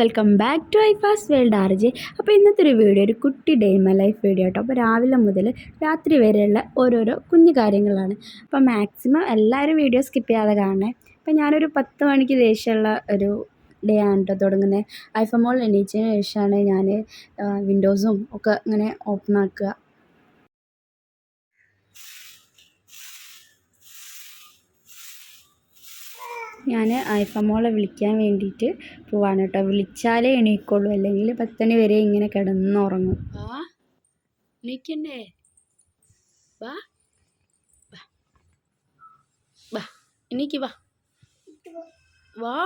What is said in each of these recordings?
Welcome back to I fast world R J അപ്പോൾ ഇന്നത്തെ ഒരു വീഡിയോ ഒരു കുട്ടി ഡേ മൈ ലൈഫ് വീഡിയോ കേട്ടോ അപ്പോൾ രാവിലെ മുതൽ രാത്രി വരെയുള്ള ഓരോരോ കുഞ്ഞു കാര്യങ്ങളാണ്. അപ്പോൾ മാക്സിമം എല്ലാവരും വീഡിയോ സ്കിപ്പ് ചെയ്യാതെ കാണണേ. അപ്പോൾ ഞാനൊരു പത്ത് മണിക്ക് ദേഷ്യമുള്ള ഒരു ഡേ ആണ് കേട്ടോ തുടങ്ങുന്നത് ഐഫോൺ മോൾ എണീച്ചതിന് ശേഷമാണ് ഞാൻ വിൻഡോസും ഒക്കെ ഇങ്ങനെ ഓപ്പൺ ആക്കുക. ഞാൻ ഐഫമോളെ വിളിക്കാൻ വേണ്ടിയിട്ട് പോവാണ് കേട്ടോ. വിളിച്ചാലേ എണീക്കുള്ളൂ. അല്ലെങ്കിൽ പത്തണി വരെ ഇങ്ങനെ കിടന്നുറങ്ങും. വാ. വാ. വാ.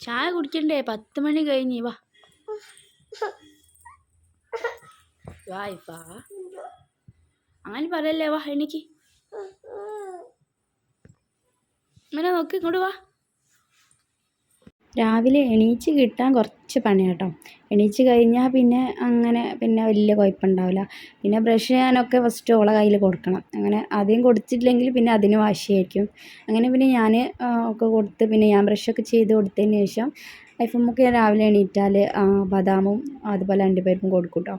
ചായ കുടിക്കണ്ടേ? പത്ത് മണി കഴിഞ്ഞ് വാ. വാ. അങ്ങനെ പറയല്ലേ വാ എണീക്ക്. ഇങ്ങനെ നോക്ക് ഇങ്ങോട്ട് വാ. രാവിലെ എണീച്ച് കിട്ടാൻ കുറച്ച് പണി കേട്ടോ. എണീച്ച് കഴിഞ്ഞാൽ പിന്നെ അങ്ങനെ പിന്നെ വലിയ കുഴപ്പമുണ്ടാവില്ല പിന്നെ ബ്രഷ് ചെയ്യാനൊക്കെ ഫസ്റ്റ് ഓളെ കയ്യിൽ കൊടുക്കണം. അങ്ങനെ ആദ്യം കൊടുത്തിട്ടില്ലെങ്കിൽ പിന്നെ അതിന് വാശിയായിരിക്കും. അങ്ങനെ പിന്നെ ഞാൻ ഒക്കെ കൊടുത്ത് പിന്നെ ഞാൻ ബ്രഷൊക്കെ ചെയ്ത് കൊടുത്തതിന് ശേഷം ഐഫോമൊക്കെ രാവിലെ എണീറ്റാൽ ബദാമും അതുപോലെ അണ്ടിപ്പരിപ്പും കൊടുക്കും കേട്ടോ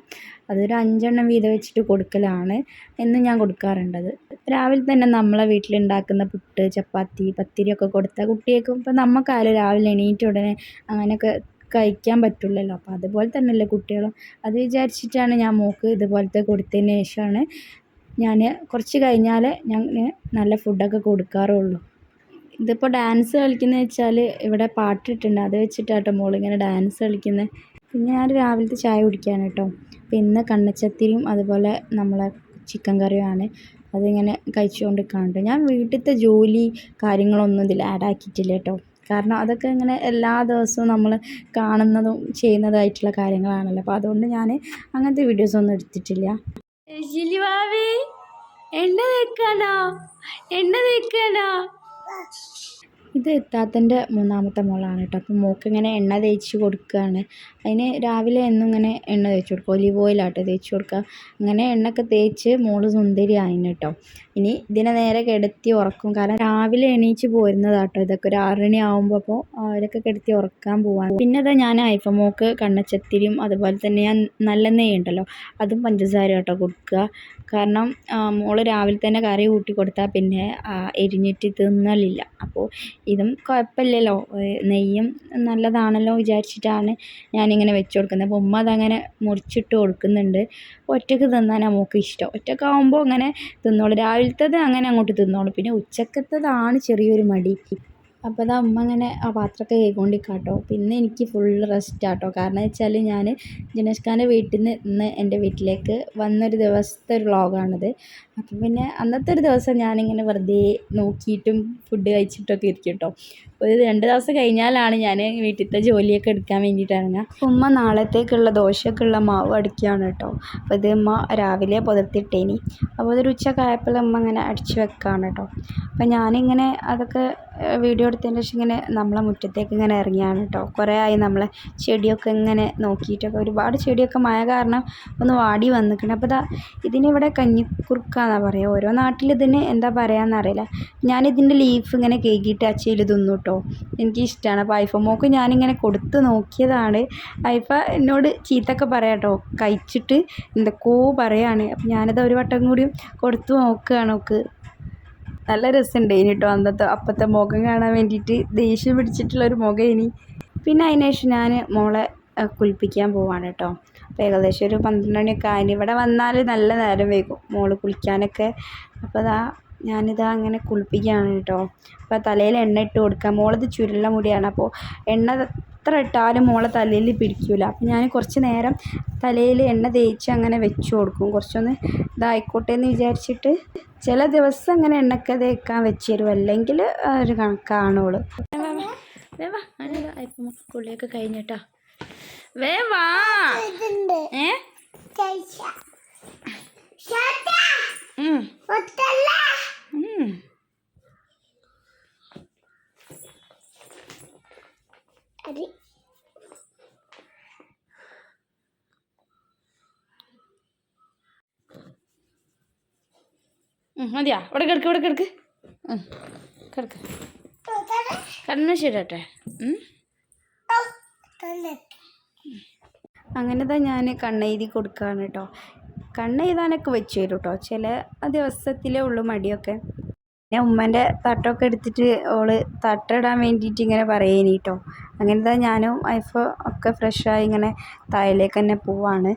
അതൊരു അഞ്ചെണ്ണം വീതം വെച്ചിട്ട് കൊടുക്കലാണ് എന്നും ഞാൻ കൊടുക്കാറുണ്ടത്. രാവിലെ തന്നെ നമ്മളെ വീട്ടിലുണ്ടാക്കുന്ന പുട്ട് ചപ്പാത്തി പത്തിരിയൊക്കെ കൊടുത്താൽ കുട്ടികൾക്കും ഇപ്പം നമുക്കായാലും രാവിലെ എണീറ്റ ഉടനെ അങ്ങനെയൊക്കെ കഴിക്കാൻ പറ്റുള്ളല്ലോ. അപ്പോൾ അതുപോലെ തന്നെയല്ലേ കുട്ടികളും. അത് വിചാരിച്ചിട്ടാണ് ഞാൻ മോൾക്ക് ഇതുപോലത്തെ കൊടുത്തതിന് ശേഷമാണ് ഞാൻ കുറച്ച് കഴിഞ്ഞാൽ ഞാൻ നല്ല ഫുഡൊക്കെ കൊടുക്കാറുള്ളൂ. ഇതിപ്പോൾ ഡാൻസ് കളിക്കുന്നത് വെച്ചാൽ ഇവിടെ പാട്ടിട്ടുണ്ട് അത് വെച്ചിട്ടാട്ടോ മോളിങ്ങനെ ഡാൻസ് കളിക്കുന്നത് പിന്നെ ഞാൻ രാവിലത്തെ ചായ കുടിക്കുകയാണ് കേട്ടോ പിന്നെ കണ്ണച്ചത്തിരിയും അതുപോലെ നമ്മളെ ചിക്കൻ കറിയുമാണ് അതിങ്ങനെ കഴിച്ചുകൊണ്ട് കാണുന്നുണ്ട് ഞാൻ വീട്ടിലത്തെ ജോലി കാര്യങ്ങളൊന്നും ഇതിൽ ആഡ് ആക്കിയിട്ടില്ല കേട്ടോ കാരണം അതൊക്കെ ഇങ്ങനെ എല്ലാ ദിവസവും നമ്മൾ കാണുന്നതും ചെയ്യുന്നതായിട്ടുള്ള കാര്യങ്ങളാണല്ലോ. അപ്പോൾ അതുകൊണ്ട് ഞാൻ അങ്ങനത്തെ വീഡിയോസ് ഒന്നും എടുത്തിട്ടില്ല. എണ്ണ തേക്കാനോ? എണ്ണ Thank you. ഇത് എത്താത്തന്റെ മൂന്നാമത്തെ മോളാണ് കേട്ടോ. അപ്പോൾ മോൾക്ക് ഇങ്ങനെ എണ്ണ തേച്ച് കൊടുക്കുകയാണ്. അതിന് രാവിലെ എന്നും ഇങ്ങനെ എണ്ണ തേച്ച് കൊടുക്കുക ഒലിവ് ഓയിലാട്ടോ തേച്ച് കൊടുക്കുക. അങ്ങനെ എണ്ണയൊക്കെ തേച്ച് മോൾ സുന്ദരി ആയിന് കേട്ടോ. ഇനി ഇതിനെ നേരെ കിടത്തി ഉറക്കും. കാരണം രാവിലെ എണീച്ച് പോരുന്നതാട്ടോ. ഇതൊക്കെ ഒരു ആറണി ആകുമ്പോൾ അപ്പോൾ അവരൊക്കെ കിടത്തി ഉറക്കാൻ പോവാൻ പിന്നെ അതാ ഞാൻ മോൾക്ക് കണ്ണച്ചത്തിരിയും അതുപോലെ തന്നെ ഞാൻ നല്ല നെയ്യ് ഉണ്ടല്ലോ അതും പഞ്ചസാര കേട്ടോ കൊടുക്കുക. കാരണം മോൾ രാവിലെ തന്നെ കറി കൂട്ടി കൊടുത്താൽ പിന്നെ എരിഞ്ഞിട്ട് തിന്നലില്ല. അപ്പോൾ ഇതും കുഴപ്പമില്ലല്ലോ. നെയ്യും നല്ലതാണല്ലോ വിചാരിച്ചിട്ടാണ് ഞാനിങ്ങനെ വെച്ച് കൊടുക്കുന്നത് അപ്പോൾ ഉമ്മ അതങ്ങനെ മുറിച്ചിട്ട് കൊടുക്കുന്നുണ്ട്. ഒറ്റയ്ക്ക് തിന്നാനാണ് മോക്ക് ഇഷ്ടം. ഒറ്റയ്ക്കാവുമ്പോൾ അങ്ങനെ തിന്നോളും. രാവിലത്തേത് അങ്ങനെ അങ്ങോട്ട് തിന്നോളും. പിന്നെ ഉച്ചക്കത്തേതാണ് ചെറിയൊരു മടി. അപ്പോൾ അത് അമ്മ അങ്ങനെ ആ പാത്രമൊക്കെ കഴുകിക്കൊണ്ടിരിക്കാട്ടോ. പിന്നെ എനിക്ക് ഫുൾ റെസ്റ്റ് ആട്ടോ. കാരണം വെച്ചാൽ ഞാൻ ജിനേഷ് ഖാന്റെ വീട്ടിൽ നിന്ന് എന്റെ വീട്ടിലേക്ക് വന്നൊരു ദിവസത്തെ ഒരു വ്ളോഗാണിത്. അപ്പം പിന്നെ അന്നത്തെ ഒരു ദിവസം ഞാനിങ്ങനെ വെറുതെ നോക്കിയിട്ടും ഫുഡ് കഴിച്ചിട്ടൊക്കെ ഇരിക്കും കേട്ടോ ഒരു രണ്ട് ദിവസം കഴിഞ്ഞാലാണ് ഞാൻ വീട്ടിലത്തെ ജോലിയൊക്കെ എടുക്കാൻ വേണ്ടിയിട്ട് ഇറങ്ങുക ഉമ്മ നാളത്തേക്കുള്ള ദോശയൊക്കെ ഉള്ള മാവ് അടിക്കുകയാണ് കേട്ടോ. അപ്പോൾ ഇത് ഉമ്മ രാവിലെ പുതർത്തിട്ടേനി. അപ്പോൾ അതൊരു ഉച്ചക്കായപ്പോൾ ഉമ്മ ഇങ്ങനെ അടിച്ച് വെക്കുകയാണ് കേട്ടോ. അപ്പോൾ ഞാനിങ്ങനെ അതൊക്കെ വീഡിയോ എടുത്തതിന് ശേഷം ഇങ്ങനെ നമ്മളെ മുറ്റത്തേക്ക് ഇങ്ങനെ ഇറങ്ങിയാണ് കേട്ടോ. കുറേ ആയി നമ്മളെ ചെടിയൊക്കെ ഇങ്ങനെ നോക്കിയിട്ടൊക്കെ ഒരുപാട് ചെടിയൊക്കെ മഴ കാരണം ഒന്ന് വാടി വന്നിട്ടുണ്ട് അപ്പോൾ ഇതാ ഇതിനിവിടെ കഞ്ഞിക്കുറുക്കാന്നാണ് പറയുക ഓരോ നാട്ടിൽ ഇതിന് എന്താ പറയുകയെന്നറിയില്ല ഞാനിതിന്റെ ലീഫ് ഇങ്ങനെ കേക്കിയിട്ട് അച്ചയിൽ തിന്നു കേട്ടോ. എനിക്കിഷ്ടമാണ് അപ്പോൾ ഐഫ മോക്ക് ഞാനിങ്ങനെ കൊടുത്ത് നോക്കിയതാണ്. ഐഫ എന്നോട് ചീത്തൊക്കെ പറയാം കേട്ടോ. കഴിച്ചിട്ട് എന്തൊക്കെയോ പറയാണ്. അപ്പം ഞാനത് ഒരു വട്ടം കൂടി കൊടുത്തു നോക്കുകയാണ് നോക്ക് നല്ല രസമുണ്ട് ഇനി കേട്ടോ അന്നത്തെ അപ്പത്തെ മുഖം കാണാൻ വേണ്ടിയിട്ട്. ദേഷ്യം പിടിച്ചിട്ടുള്ളൊരു മുഖം ഇനി. പിന്നെ അതിനുശേഷം ഞാൻ മോളെ കുളിപ്പിക്കാൻ പോവാണ് കേട്ടോ അപ്പോൾ ഏകദേശം ഒരു പന്ത്രണ്ട് മണിയൊക്കെ ആയിന് ഇവിടെ വന്നാൽ നല്ല നേരം വൈകും മോൾ കുളിക്കാനൊക്കെ. അപ്പോൾ അതാ ഞാനിതാ അങ്ങനെ കുളിപ്പിക്കുകയാണ് കേട്ടോ അപ്പോൾ തലയിൽ എണ്ണ ഇട്ട് കൊടുക്കുക മോളത് ചുരുള്ള മുടിയാണ്. അപ്പോൾ എണ്ണ എത്ര ഇട്ടാലും മോളെ തലയിൽ പിടിക്കില്ല അപ്പം ഞാൻ കുറച്ച് നേരം തലയിൽ എണ്ണ തേച്ച് അങ്ങനെ വെച്ച് കൊടുക്കും. കുറച്ചൊന്ന് ഇതായിക്കോട്ടെ എന്ന് വിചാരിച്ചിട്ട് ചില ദിവസം അങ്ങനെ എണ്ണക്ക തേക്കാൻ വെച്ച് തരും. അല്ലെങ്കിൽ ഒരു കണക്കാണോൾ. കുളിയൊക്കെ കഴിഞ്ഞിട്ടാ വേ വാ. ഏ? ഉം. ഉം. ഉം, മതിയാ. ഇവിടെ കിടക്ക് ഇവിടെ കിടക്ക്. കിടക്ക്. കണ്ണ് ശരിയാട്ടെ ഉം? അങ്ങനെ തന്നെ ഞാൻ കണ്ണെഴുതി കൊടുക്കുകയാണ് കേട്ടോ. കണ്ണെഴുതാനൊക്കെ വെച്ച് തരും കേട്ടോ. ചില ദിവസത്തിലേ ഉള്ളൂ മടിയൊക്കെ. പിന്നെ ഉമ്മന്റെ തട്ടൊക്കെ എടുത്തിട്ട് ഓൾ തട്ടിടാൻ വേണ്ടിയിട്ട് ഇങ്ങനെ പറയേനി കേട്ടോ. അങ്ങനെ തന്നെ ഞാനും ഐഫ ഒക്കെ ഫ്രഷായി ഇങ്ങനെ താഴേലേക്ക് തന്നെ പോവാണ്.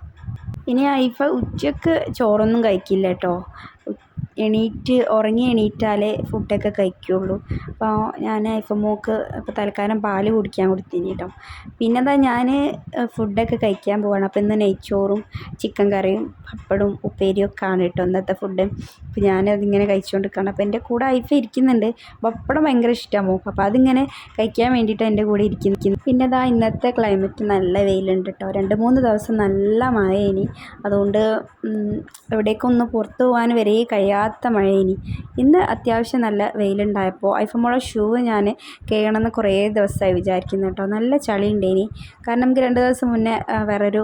ഇനി ഐഫ ഉച്ചയ്ക്ക് ചോറൊന്നും കഴിക്കില്ല കേട്ടോ. എണീറ്റ് ഉറങ്ങി എണീറ്റാലേ ഫുഡൊക്കെ കഴിക്കുകയുള്ളൂ അപ്പോൾ ഞാൻ ഐഫമോൾക്ക് ഇപ്പോൾ തൽക്കാലം പാൽ കുടിക്കാൻ കൊടുത്തിന് കേട്ടോ പിന്നെ എന്താ ഞാൻ ഫുഡൊക്കെ കഴിക്കാൻ പോവാണ്. അപ്പോൾ ഇന്ന് നെയ്ച്ചോറും ചിക്കൻ കറിയും പപ്പടും ഉപ്പേരിയും ഒക്കെ ആണ് കേട്ടോ ഇന്നത്തെ ഫുഡ്. അപ്പോൾ ഞാനതിങ്ങനെ കഴിച്ചുകൊണ്ടിരിക്കുകയാണ് അപ്പോൾ എന്റെ കൂടെ ഐഫ് ഇരിക്കുന്നുണ്ട്. പപ്പടം ഭയങ്കര ഇഷ്ടമാണ് മോക്ക്. അപ്പോൾ അതിങ്ങനെ കഴിക്കാൻ വേണ്ടിയിട്ട് എന്റെ കൂടെ ഇരിക്കുന്നു. പിന്നെ ഇതാ ഇന്നത്തെ ക്ലൈമറ്റ് നല്ല വെയിലുണ്ട് കേട്ടോ രണ്ട് മൂന്ന് ദിവസം നല്ല മഴ ഇനി അതുകൊണ്ട് എവിടേക്കൊന്ന് പുറത്ത് പോകാൻ വരെ കഴിയാത്ത മഴ ഇനി ഇന്ന് അത്യാവശ്യം നല്ല വെയിലുണ്ടായപ്പോൾ ഐഫമോളെ ഷൂ ഞാൻ കഴുകണമെന്ന് കുറേ ദിവസമായി വിചാരിക്കുന്നു കേട്ടോ നല്ല ചളി ഉണ്ടേനി കാരണം നമുക്ക് രണ്ട് ദിവസം മുന്നേ വേറൊരു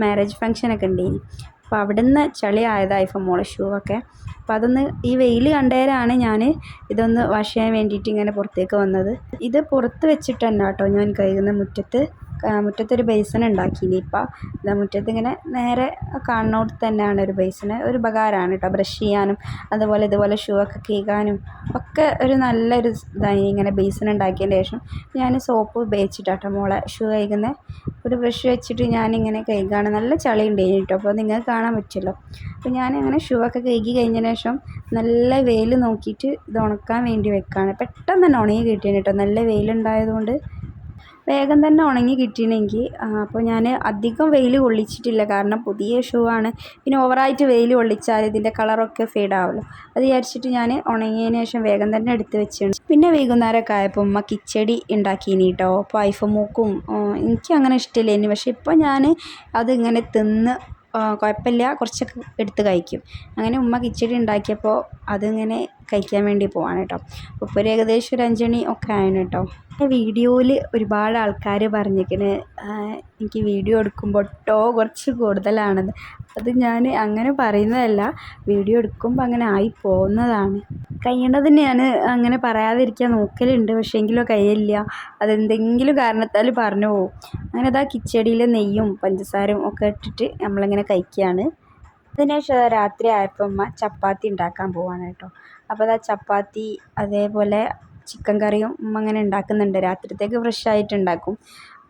മാരേജ് ഫങ്ഷനൊക്കെ ഉണ്ടേനി അപ്പോൾ അവിടുന്ന് ചളി ആയത് ഐഫമോളെ ഷൂ ഒക്കെ. അപ്പോൾ അതൊന്ന് ഈ വെയിൽ കണ്ടേരാണ് ഞാൻ ഇതൊന്ന് വാഷ് ചെയ്യാൻ വേണ്ടിയിട്ട് ഇങ്ങനെ പുറത്തേക്ക് വന്നത്. ഇത് പുറത്ത് വെച്ചിട്ട് കേട്ടോ ഞാൻ കഴുകുന്ന മുറ്റത്ത്. മുറ്റത്തൊരു ബേസിൻ ഉണ്ടാക്കിയിനി ഇതാ മുറ്റത്ത് ഇങ്ങനെ നേരെ കാണുന്നിടത്ത് തന്നെയാണ് ഒരു ബേസിന് ഒരു ഉപകാരമാണ് കേട്ടോ ബ്രഷ് ചെയ്യാനും അതുപോലെ ഇതുപോലെ ഷൂ ഒക്കെ കീകാനും ഒക്കെ ഒരു നല്ലൊരു ഇതായി ഇങ്ങനെ ബേസിൻ ഉണ്ടാക്കിയതിന് ശേഷം ഞാൻ സോപ്പ് ഉപയോഗിച്ചിട്ടാട്ടോ മോളെ ഷൂ കഴുകുന്നത് ഒരു ബ്രഷ് വെച്ചിട്ട് ഞാനിങ്ങനെ കഴുകാണ്. നല്ല ചളി ഉണ്ട് കേട്ടോ അപ്പോൾ നിങ്ങൾക്ക് കാണാൻ പറ്റുമല്ലോ അപ്പോൾ ഞാനങ്ങനെ ഷൂ ഒക്കെ കഴുകി കഴിഞ്ഞതിന് ശേഷം നല്ല വെയിൽ നോക്കിയിട്ട് ഇത് ഉണക്കാൻ വേണ്ടി വെക്കുകയാണ് പെട്ടെന്ന് തന്നെ ഉണങ്ങി കിട്ടിയാണ് കേട്ടോ നല്ല വെയിലുണ്ടായതുകൊണ്ട് വേഗം തന്നെ ഉണങ്ങി കിട്ടണമെങ്കിൽ അപ്പോൾ ഞാൻ അധികം വെയിൽ കൊള്ളിച്ചിട്ടില്ല. കാരണം പുതിയ ഷൂ ആണ്. പിന്നെ ഓവറായിട്ട് വെയിൽ കൊള്ളിച്ചാൽ ഇതിന്റെ കളറൊക്കെ ഫെയ്ഡ് ആവുമല്ലോ അത് വിചാരിച്ചിട്ട് ഞാൻ ഉണങ്ങിയതിന് ശേഷം വേഗം തന്നെ എടുത്ത് വെച്ചാണ് പിന്നെ വൈകുന്നേരമൊക്കെ ആയപ്പോൾ ഉമ്മ കിച്ചടി ഉണ്ടാക്കിയിനി കേട്ടോ അപ്പോൾ ഐഫമൂക്കും എനിക്ക് അങ്ങനെ ഇഷ്ടമില്ല ഇനി പക്ഷേ ഇപ്പോൾ ഞാൻ അതിങ്ങനെ തിന്ന് കുഴപ്പമില്ല. കുറച്ചൊക്കെ എടുത്ത് കഴിക്കും. അങ്ങനെ ഉമ്മ കിച്ചടി ഉണ്ടാക്കിയപ്പോൾ അതിങ്ങനെ കഴിക്കാൻ വേണ്ടി പോവാണ് കേട്ടോ. ഇപ്പോൾ ഒരു ഏകദേശം ഒരു അഞ്ചണി ഒക്കെ ആയിരുന്നു കേട്ടോ. വീഡിയോയിൽ ഒരുപാട് ആൾക്കാർ പറഞ്ഞിരിക്കണ് എനിക്ക് വീഡിയോ എടുക്കുമ്പോൾ ടോ കുറച്ച് കൂടുതലാണെന്ന്. അത് ഞാൻ അങ്ങനെ പറയുന്നതല്ല വീഡിയോ എടുക്കുമ്പോൾ അങ്ങനെ ആയി പോകുന്നതാണ്. കഴിയണതിന് ഞാൻ അങ്ങനെ പറയാതിരിക്കാൻ നോക്കലുണ്ട് പക്ഷേ എങ്കിലും കഴിയില്ല. അതെന്തെങ്കിലും കാരണത്താൽ പറഞ്ഞു പോകും. അങ്ങനെ അതാ കിച്ചടിയിൽ നെയ്യും പഞ്ചസാരയും ഒക്കെ ഇട്ടിട്ട് നമ്മളിങ്ങനെ കഴിക്കുകയാണ് അതിനുശേഷം രാത്രി ആയപ്പോൾ അമ്മ ചപ്പാത്തി ഉണ്ടാക്കാൻ പോവാണ് കേട്ടോ. അപ്പോൾ അതാ ചപ്പാത്തി അതേപോലെ ചിക്കൻ കറിയും ഉമ്മ അങ്ങനെ ഉണ്ടാക്കുന്നുണ്ട്. രാത്രിത്തേക്ക് ഫ്രഷ് ആയിട്ട് ഉണ്ടാക്കും.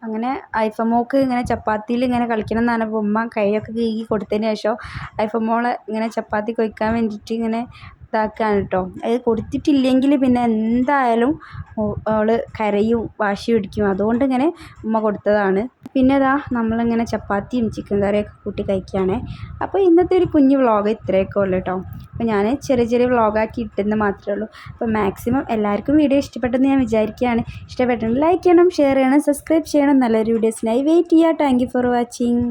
അങ്ങനെ ഐഫമോക്ക് ഇങ്ങനെ ചപ്പാത്തിയിൽ ഇങ്ങനെ കളിക്കണം എന്ന് പറഞ്ഞപ്പോൾ ഉമ്മ കൈയൊക്കെ കീകി കൊടുത്തതിന് ശേഷം ഐഫമോളെ ഇങ്ങനെ ചപ്പാത്തി കൊയ്ക്കാൻ വേണ്ടിയിട്ട് ഇങ്ങനെ ഇതാക്കുകയാണ് കേട്ടോ. അത് കൊടുത്തിട്ടില്ലെങ്കിൽ പിന്നെ എന്തായാലും അവൾ കരയും വാശി പിടിക്കും. അതുകൊണ്ട് ഇങ്ങനെ ഉമ്മ കൊടുത്തതാണ്. പിന്നെ ഇതാ നമ്മളിങ്ങനെ ചപ്പാത്തിയും ചിക്കൻ കറിയൊക്കെ കൂട്ടി കഴിക്കുകയാണ്. അപ്പോൾ ഇന്നത്തെ ഒരു കുഞ്ഞു വ്ളോഗ് ഇത്രയൊക്കെ ഉള്ളൂ കേട്ടോ. അപ്പോൾ ഞാൻ ചെറിയ ചെറിയ വ്ളോഗാക്കി ഇട്ടെന്ന് മാത്രമേ ഉള്ളൂ. അപ്പോൾ മാക്സിമം എല്ലാവർക്കും വീഡിയോ ഇഷ്ടപ്പെട്ടെന്ന് ഞാൻ വിചാരിക്കുകയാണ്. ഇഷ്ടപ്പെട്ടെങ്കിൽ ലൈക്ക് ചെയ്യണം ഷെയർ ചെയ്യണം സബ്സ്ക്രൈബ് ചെയ്യണം. നല്ലൊരു വീഡിയോസിനായി വെയിറ്റ് ചെയ്യുക താങ്ക് ഫോർ വാച്ചിങ്